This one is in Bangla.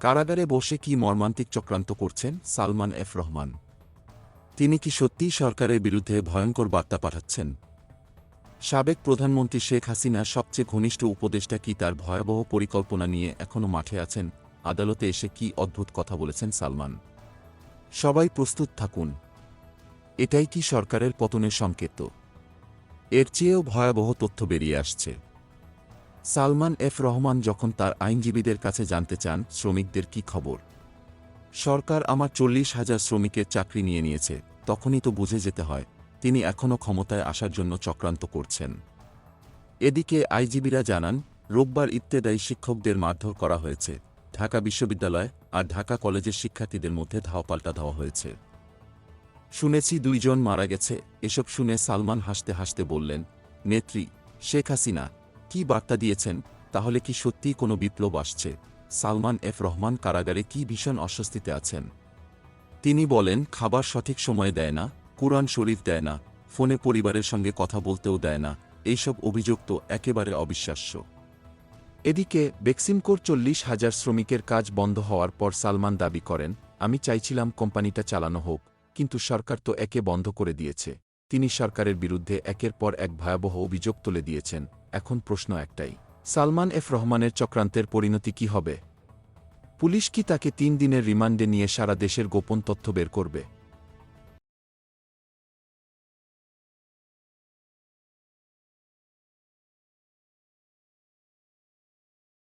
কারাগারে বসে কি মর্মান্তিক চক্রান্ত করছেন সালমান এফ রহমান? তিনি কি সত্যিই সরকারের বিরুদ্ধে ভয়ঙ্কর বার্তা পাঠাচ্ছেন? সাবেক প্রধানমন্ত্রী শেখ হাসিনার সবচেয়ে ঘনিষ্ঠ উপদেষ্টা কি তার ভয়াবহ পরিকল্পনা নিয়ে এখনও মাঠে আছেন? আদালতে এসে কি অদ্ভুত কথা বলেছেন সালমান? সবাই প্রস্তুত থাকুন। এটাই কি সরকারের পতনের সংকেত? এর চেয়েও ভয়াবহ তথ্য বেরিয়ে আসছে। সালমান এফ রহমান যখন তার আইনজীবীদের কাছে জানতে চান, শ্রমিকদের কি খবর? সরকার আমার চল্লিশ হাজার শ্রমিকের চাকরি নিয়ে নিয়েছে, তখনই তো বুঝে যেতে হয়, তিনি এখনও ক্ষমতায় আসার জন্য চক্রান্ত করছেন। এদিকে আইজিবিরা জানান, রোববার ইত্তেদায়ী শিক্ষকদের মারধর করা হয়েছে, ঢাকা বিশ্ববিদ্যালয় আর ঢাকা কলেজের শিক্ষার্থীদের মধ্যে ধাওপাল্টা দেওয়া হয়েছে। শুনেছি দুইজন মারা গেছে, এসব শুনে সালমান হাসতে হাসতে বললেন, নেত্রী, শেখ হাসিনা কি বার্তা দিয়েছেন, তাহলে কি সত্যিই কোনো বিপ্লব আসছে? সালমান এফ রহমান কারাগারে কি ভীষণ অস্বস্তিতে আছেন? তিনি বলেন, খাবার সঠিক সময়ে দেয় না, কুরআন শরীফ দেয় না, ফোনে পরিবারের সঙ্গে কথা বলতেও দেয় না, এইসব অভিযোগ তো একেবারে অবিশ্বাস্য। এদিকে, বেক্সিমকোর চল্লিশ হাজার শ্রমিকের কাজ বন্ধ হওয়ার পর সালমান দাবি করেন, আমি চাইছিলাম কোম্পানিটা চালানো হোক, কিন্তু সরকার তো একে বন্ধ করে দিয়েছে। তিনি সরকারের বিরুদ্ধে একের পর এক ভয়াবহ অভিযোগ তুলে দিয়েছেন। এখন প্রশ্ন একটাই। সালমান এফ রহমানের চক্রান্তের পরিণতি কি হবে? পুলিশ কি তাকে তিন দিনের রিমান্ডে নিয়ে সারা দেশের গোপন তথ্য বের করবে?